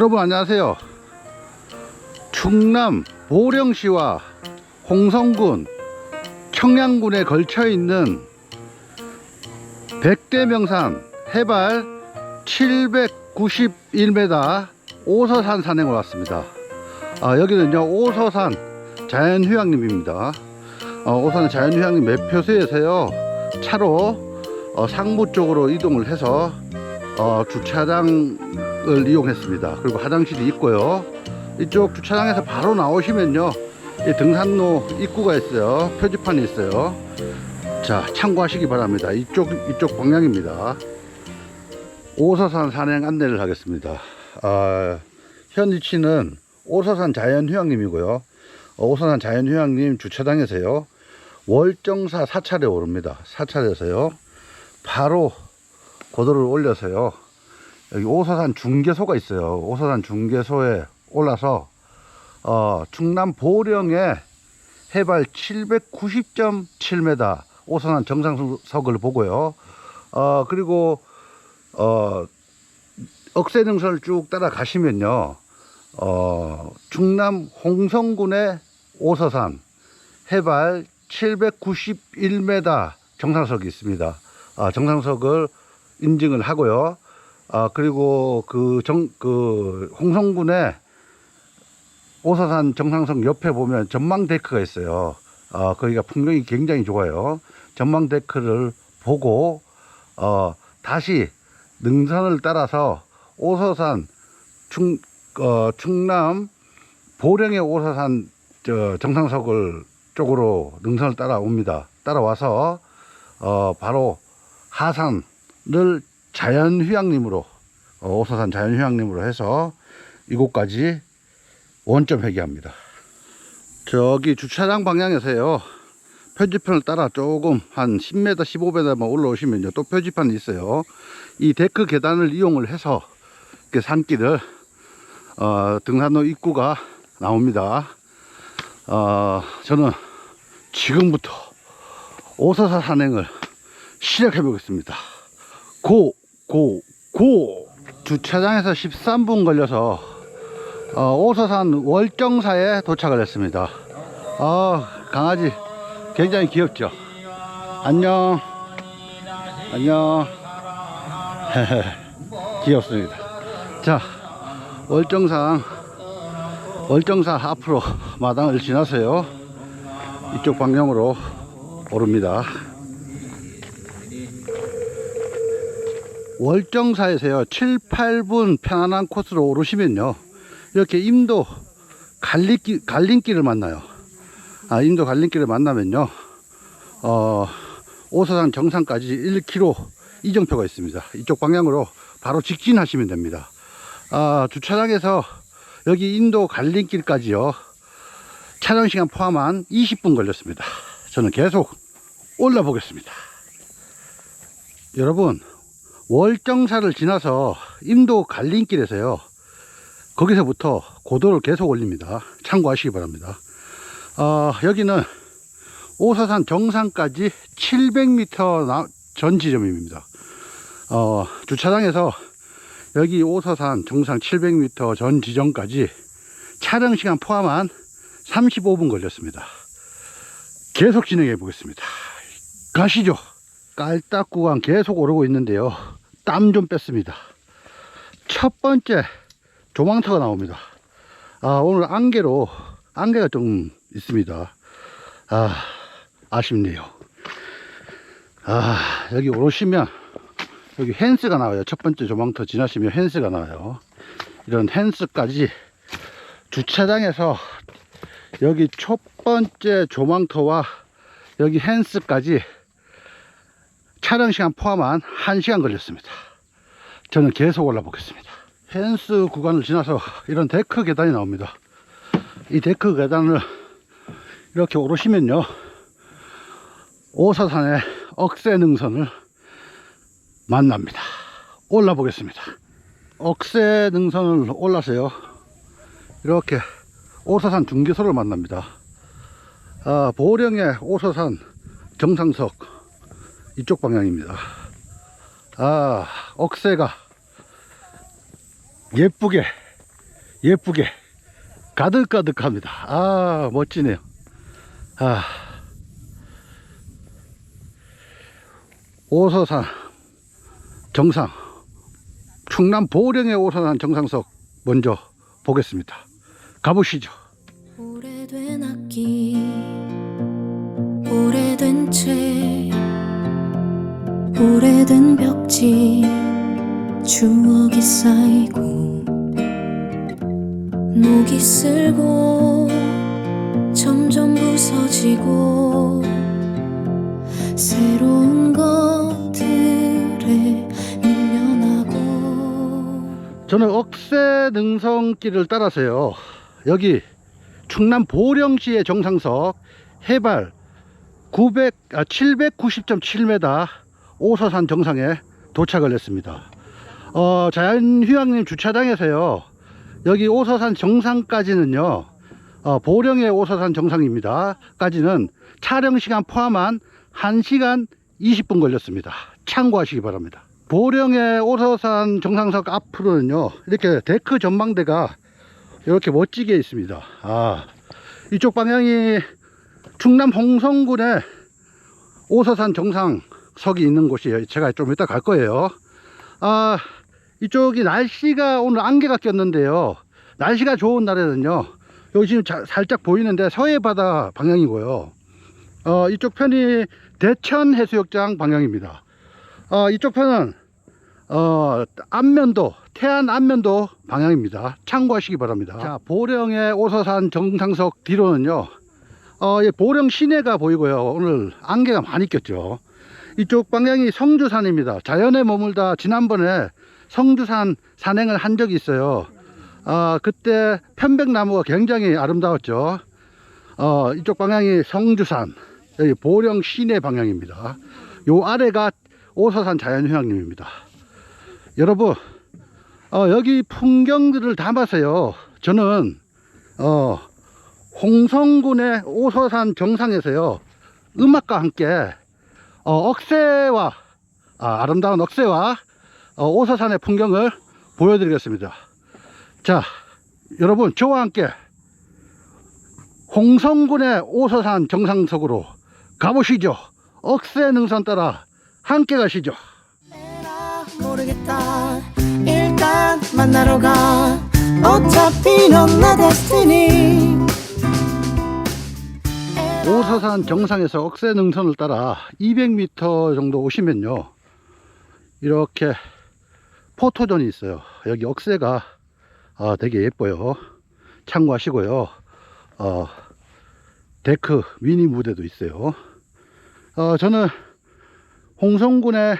여러분 안녕하세요. 충남 보령시와 홍성군, 청양군에 걸쳐 있는 백대명산 해발 791m 오서산 산행을 왔습니다. 아, 여기는요 오서산 자연휴양림입니다. 어, 오서산 자연휴양림 매표소에서요 차로 어, 상무 쪽으로 이동을 해서 어, 주차장 을 이용했습니다. 그리고 화장실이 있고요. 이쪽 주차장에서 바로 나오시면요. 이 등산로 입구가 있어요. 표지판이 있어요. 자, 참고하시기 바랍니다. 이쪽, 이쪽 방향입니다. 오서산 산행 안내를 하겠습니다. 아, 현 위치는 오서산 자연휴양림이고요. 어, 오서산 자연휴양림 주차장에서요. 월정사 사찰에 오릅니다. 사찰에서요. 바로 고도를 올려서요. 여기 오서산 중계소가 있어요. 오서산 중계소에 올라서 어, 충남 보령의 해발 790.7m 오서산 정상석을 보고요. 어, 그리고 어, 억새능선을 쭉 따라가시면요. 어, 충남 홍성군의 오서산 해발 791m 정상석이 있습니다. 아, 정상석을 인증을 하고요. 아, 그리고 그 정, 그 홍성군의 오서산 정상석 옆에 보면 전망 데크가 있어요. 아, 거기가 풍경이 굉장히 좋아요. 전망 데크를 보고, 어, 다시 능선을 따라서 오서산 충, 어, 충남 보령의 오서산 저 정상석을 쪽으로 능선을 따라옵니다. 따라와서 어, 바로 하산을 자연휴양림으로 어, 오서산 자연휴양림으로 해서 이곳까지 원점 회귀합니다. 저기 주차장 방향에서요. 표지판을 따라 조금 한 10m, 15m만 올라오시면요. 또 표지판이 있어요. 이 데크 계단을 이용을 해서 이렇게 산길을 어, 등산로 입구가 나옵니다. 어, 저는 지금부터 오서사 산행을 시작해 보겠습니다. 고, 고, 고! 주차장에서 13분 걸려서 어, 오서산 월정사에 도착을 했습니다. 아, 강아지 굉장히 귀엽죠? 안녕. 안녕. 귀엽습니다. 자, 월정상, 월정사 앞으로 마당을 지나서요. 이쪽 방향으로 오릅니다. 월정사에서요 7, 8분 편안한 코스로 오르시면요 이렇게 임도 갈림길, 갈림길을 만나요. 아 임도 갈림길을 만나면요 어 오서산 정상까지 1km 이정표가 있습니다. 이쪽 방향으로 바로 직진하시면 됩니다. 아 주차장에서 여기 인도 갈림길까지요 촬영 시간 포함한 20분 걸렸습니다. 저는 계속 올라 보겠습니다. 여러분 월정사를 지나서 임도 갈림길에서요 거기서부터 고도를 계속 올립니다. 참고하시기 바랍니다. 어, 여기는 오사산 정상까지 700m 나- 전 지점입니다. 어, 주차장에서 여기 오서산 정상 700m 전 지점까지 촬영 시간 포함한 35분 걸렸습니다. 계속 진행해 보겠습니다. 가시죠. 깔딱 구간 계속 오르고 있는데요. 땀 좀 뺐습니다. 첫 번째 조망터가 나옵니다. 아, 오늘 안개로, 안개가 좀 있습니다. 아, 아쉽네요. 아, 여기 오르시면, 여기 헨스가 나와요. 첫 번째 조망터 지나시면 헨스가 나와요. 이런 헨스까지 주차장에서 여기 첫 번째 조망터와 여기 헨스까지 촬영 시간 포함한 1시간 걸렸습니다. 저는 계속 올라보겠습니다. 펜스 구간을 지나서 이런 데크 계단이 나옵니다. 이 데크 계단을 이렇게 오르시면요. 오사산의 억새능선을 만납니다. 올라보겠습니다. 억새능선을 올라서요. 이렇게 오사산 중계소를 만납니다. 아, 보령의 오사산 정상석 이쪽 방향입니다. 아, 억새가 예쁘게, 예쁘게 가득가득합니다. 아, 멋지네요. 아, 오서산 정상, 충남 보령의 오서산 정상석 먼저 보겠습니다. 가보시죠. 오래된 악기 오래된 책 오래된 벽지 추억이 쌓이고 녹이 슬고 점점 부서지고 새로운 것들에 밀려나고 저는 억새 능선길을 따라서요. 여기 충남 보령시의 정상석 해발 900, 아, 790.7m 오서산 정상에 도착을 했습니다. 어, 자연휴양림 주차장에서요. 여기 오서산 정상까지는요. 어, 보령의 오서산 정상입니다. 까지는 촬영 시간 포함한 1시간 20분 걸렸습니다. 참고하시기 바랍니다. 보령의 오서산 정상석 앞으로는요. 이렇게 데크 전망대가 이렇게 멋지게 있습니다. 아, 이쪽 방향이 충남 홍성군의 오서산 정상 석이 있는 곳이에요. 제가 좀 이따 갈 거예요. 아, 이쪽이 날씨가 오늘 안개가 꼈는데요. 날씨가 좋은 날에는요. 여기 지금 자- 살짝 보이는데 서해 바다 방향이고요. 어, 이쪽 편이 대천 해수욕장 방향입니다. 어, 이쪽 편은 어, 안면도, 태안 안면도 방향입니다. 참고하시기 바랍니다. 자, 보령의 오서산 정상석 뒤로는요, 어, 예, 보령 시내가 보이고요. 오늘 안개가 많이 꼈죠. 이쪽 방향이 성주산입니다. 자연에 머물다 지난번에 성주산 산행을 한 적이 있어요. 아, 그때 편백나무가 굉장히 아름다웠죠. 어, 이쪽 방향이 성주산, 여기 보령 시내 방향입니다. 요 아래가 오서산 자연휴양림입니다. 여러분, 어, 여기 풍경들을 담아서요. 저는 어, 홍성군의 오서산 정상에서요. 음악과 함께 어, 억새와 아, 아름다운 억새와 어, 오서산의 풍경을 보여드리겠습니다. 자, 여러분 저와 함께 홍성군의 오서산 정상석으로 가보시죠. 억새 능선 따라 함께 가시죠. 모르겠다 일단 만나러 가 어차피 넌내 데스티니 오서산 정상에서 억새 능선을 따라 200m 정도 오시면요. 이렇게 포토존이 있어요. 여기 억새가 아, 되게 예뻐요. 참고하시고요. 어, 데크 미니 무대도 있어요. 어, 저는 홍성군의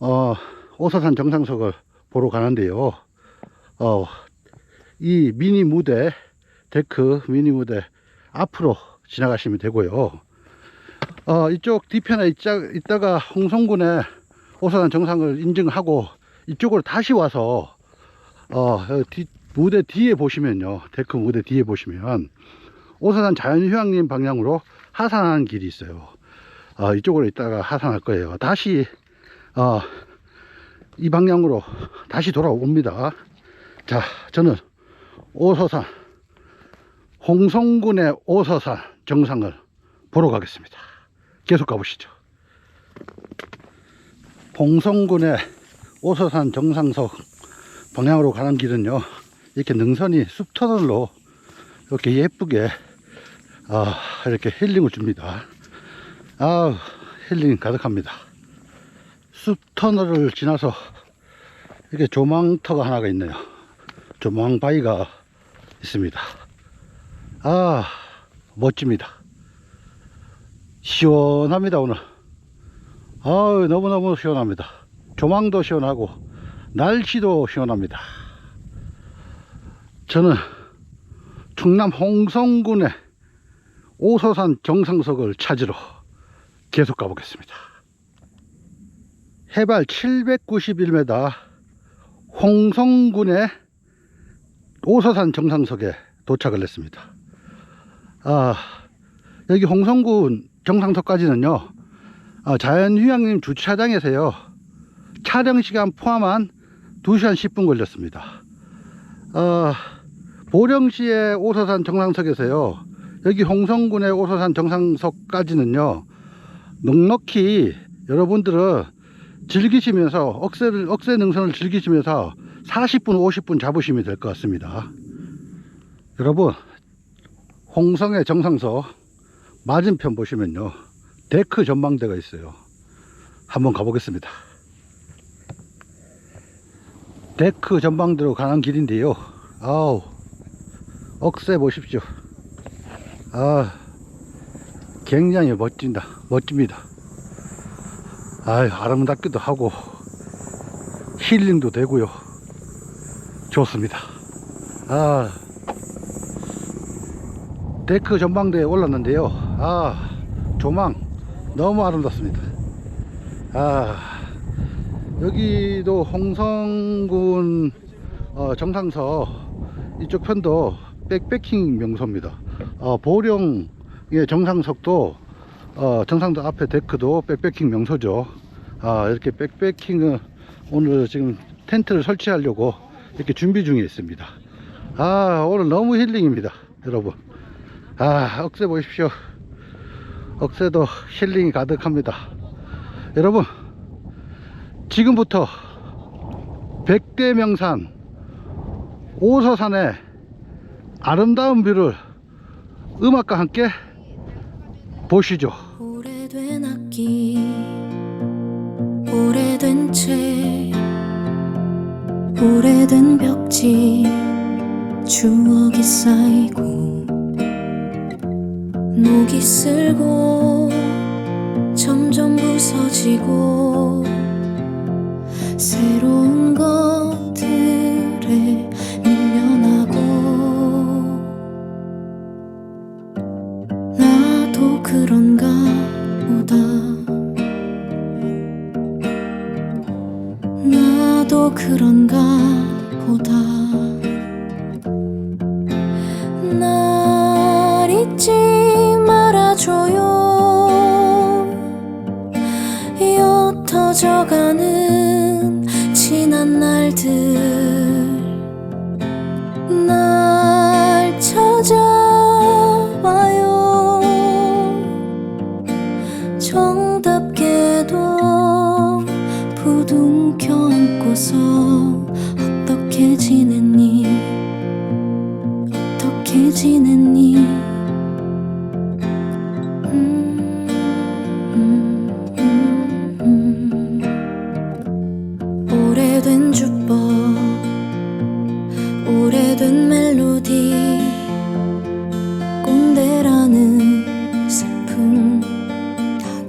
어, 오서산 정상석을 보러 가는데요. 어, 이 미니 무대, 데크 미니 무대 앞으로 지나가시면 되고요. 어, 이쪽 뒤편에 있자, 있다가 홍성군의 오서산 정상을 인증하고 이쪽으로 다시 와서 어, 뒤, 무대 뒤에 보시면요. 데크 무대 뒤에 보시면 오서산 자연휴양림 방향으로 하산하는 길이 있어요. 어, 이쪽으로 있다가 하산할 거예요. 다시 어, 이 방향으로 다시 돌아옵니다. 자, 저는 오서산 홍성군의 오서산 정상을 보러 가겠습니다. 계속 가보시죠. 홍성군의 오서산 정상석 방향으로 가는 길은요, 이렇게 능선이 숲터널로 이렇게 예쁘게 아, 이렇게 힐링을 줍니다. 아, 힐링 가득합니다. 숲터널을 지나서 이렇게 조망터가 하나가 있네요. 조망바위가 있습니다. 아, 멋집니다. 시원합니다, 오늘. 아우, 너무너무 시원합니다. 조망도 시원하고, 날씨도 시원합니다. 저는 충남 홍성군의 오서산 정상석을 찾으러 계속 가보겠습니다. 해발 791m 홍성군의 오서산 정상석에 도착을 했습니다. 아, 여기 홍성군 정상석까지는요 어, 자연휴양림 주차장에서요 촬영 시간 포함한 2시간 10분 걸렸습니다. 어, 보령시의 오서산 정상석에서요 여기 홍성군의 오서산 정상석까지는요 넉넉히 여러분들은 즐기시면서 억새를, 억새 능선을 즐기시면서 40분 50분 잡으시면 될 것 같습니다. 여러분 홍성의 정상석 맞은편 보시면요. 데크 전망대가 있어요. 한번 가보겠습니다. 데크 전망대로 가는 길인데요. 아우 억새 보십시오. 아 굉장히 멋진다 멋집니다. 아 아름답기도 하고 힐링도 되고요. 좋습니다. 아 데크 전망대에 올랐는데요. 아 조망. 너무 아름답습니다. 아 여기도 홍성군 어, 정상서. 이쪽 편도 백패킹 명소입니다. 어, 보령의 정상석도 어, 정상도 앞에 데크도 백패킹 명소죠. 아 이렇게 백패킹을 오늘 지금 텐트를 설치하려고 이렇게 준비 중에 있습니다. 아 오늘 너무 힐링입니다 여러분 아 억새 보십시오. 억새도 힐링이 가득합니다. 여러분 지금부터 백대 명산 오서산의 아름다운 뷰를 음악과 함께 보시죠. 오래된 악기 오래된 책 오래된 벽지 추억이 쌓이고 녹이 슬고 점점 부서지고 새로운 것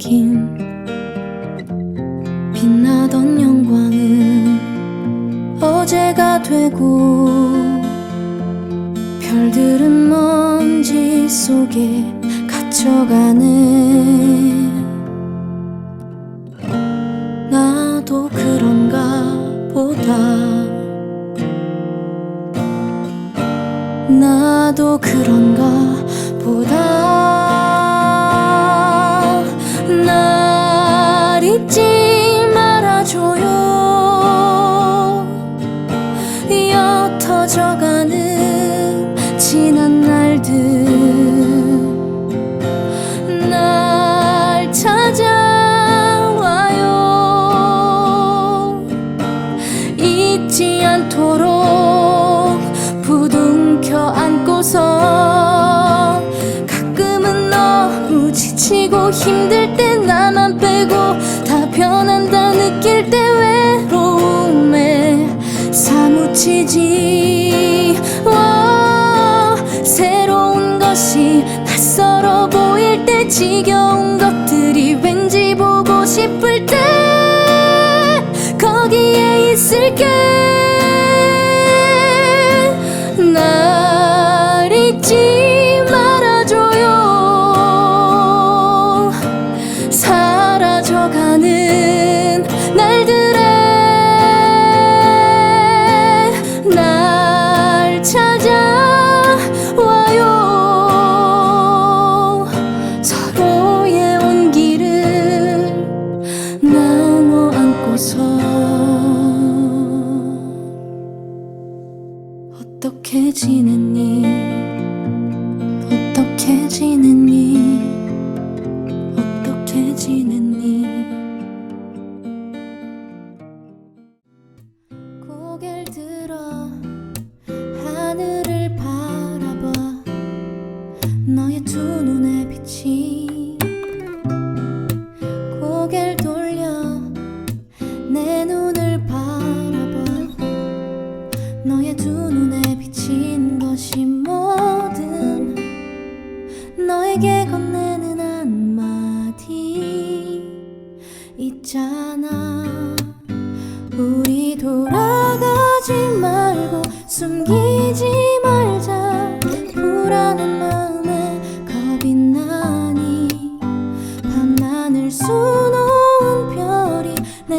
긴 빛나던 영광은 어제가 되고 별들은 먼지 속에 갇혀가네 지난 날들 날 찾아와요. 잊지 않도록 부둥켜 안고서 가끔은 너무 지치고 힘들 때 나만 빼고 다 변한다 느낄 때 외로움에 사무치지 지겨운 것들이 왠지 보고 싶을 때 거기에 있을게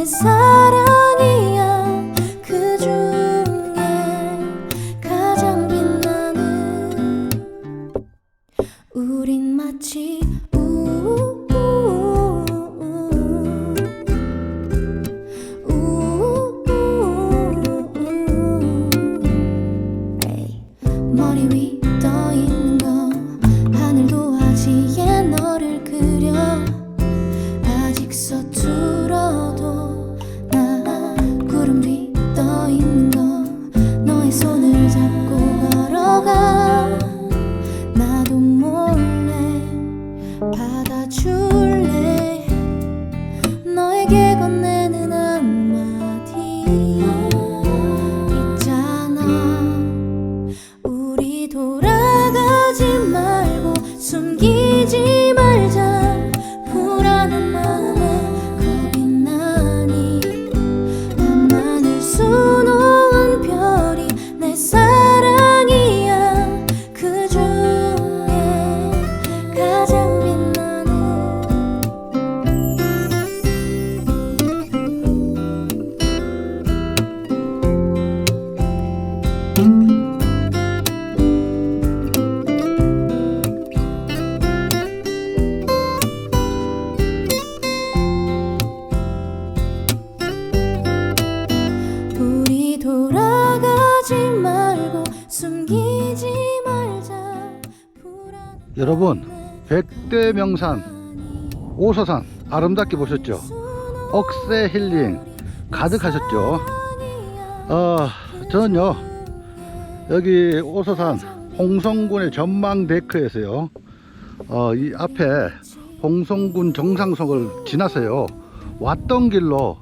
별 여러분 백대명산 오서산 아름답게 보셨죠? 억새 힐링 가득하셨죠? 어, 저는요 여기 오서산 홍성군의 전망 데크에서요 어, 이 앞에 홍성군 정상석을 지나서요 왔던 길로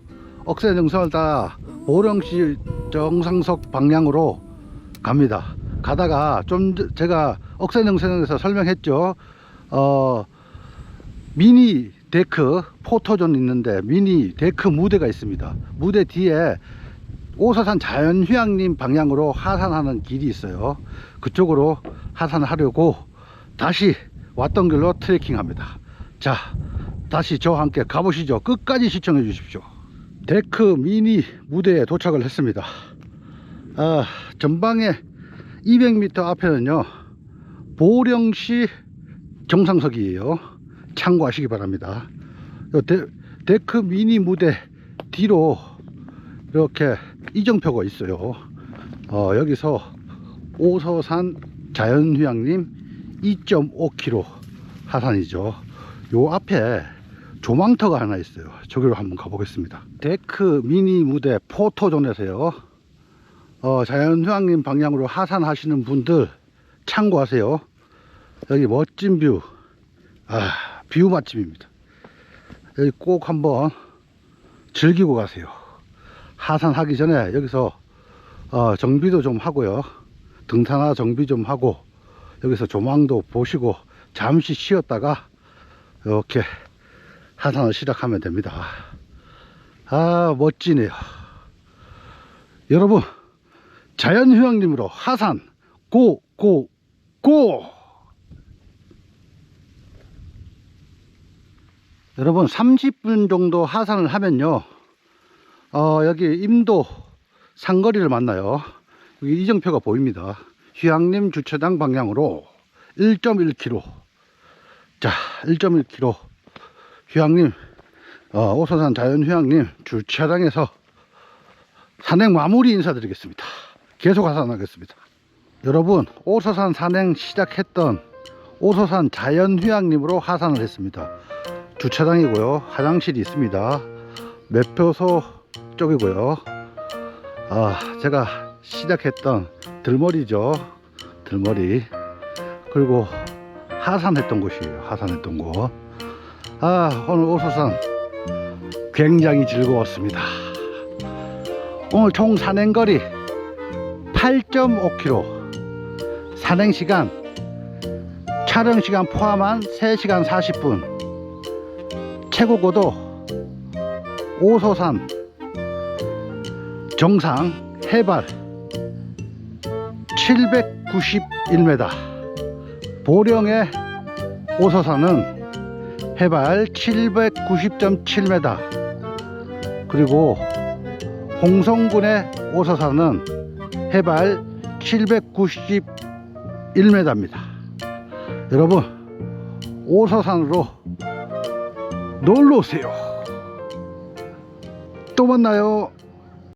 억새 능선을 따라 보령시 정상석 방향으로 갑니다. 가다가 좀 저- 제가 억새 능선에서 설명했죠. 어, 미니 데크 포토존 있는데 미니 데크 무대가 있습니다. 무대 뒤에 오서산 자연휴양림 방향으로 하산하는 길이 있어요. 그쪽으로 하산하려고 다시 왔던 길로 트레킹 합니다. 자, 다시 저와 함께 가보시죠. 끝까지 시청해 주십시오. 데크 미니 무대에 도착을 했습니다. 아, 전방에 200m 앞에는요, 보령시 정상석이에요. 참고하시기 바랍니다. 요 데, 데크 미니 무대 뒤로 이렇게 이정표가 있어요. 어, 여기서 오서산 자연휴양림 2.5km 하산이죠. 요 앞에 조망터가 하나 있어요. 저기로 한번 가보겠습니다. 데크 미니 무대 포토존에서요. 어, 자연휴양림 방향으로 하산하시는 분들 참고하세요. 여기 멋진 뷰. 아, 뷰 맛집입니다. 여기 꼭 한번 즐기고 가세요. 하산하기 전에 여기서 어, 정비도 좀 하고요. 등산화 정비 좀 하고 여기서 조망도 보시고 잠시 쉬었다가 이렇게 하산을 시작하면 됩니다. 아, 멋지네요. 여러분, 자연휴양림으로 하산, 고, 고, 고! 여러분, 30분 정도 하산을 하면요, 어, 여기 임도 상거리를 만나요. 여기 이정표가 보입니다. 휴양림 주차장 방향으로 1.1km. 자, 1.1km. 휴양림, 어, 오소산 자연휴양림 주차장에서 산행 마무리 인사드리겠습니다. 계속 하산하겠습니다. 여러분 오서산 산행 시작했던 오서산 자연휴양림으로 하산을 했습니다 주차장이고요. 화장실이 있습니다. 매표소 쪽이고요. 아 제가 시작했던 들머리죠. 들머리. 그리고 하산했던 곳이에요. 하산했던 곳아 오늘 오서산 굉장히 즐거웠습니다. 오늘 총 산행거리 8.5km 산행 시간 촬영 시간 포함한 3시간 40분 최고 고도 오소산 정상 해발 791m 보령의 오소산은 해발 790.7m 그리고 홍성군의 오소산은 해발 791m입니다. 여러분, 오서산으로 놀러 오세요. 또 만나요.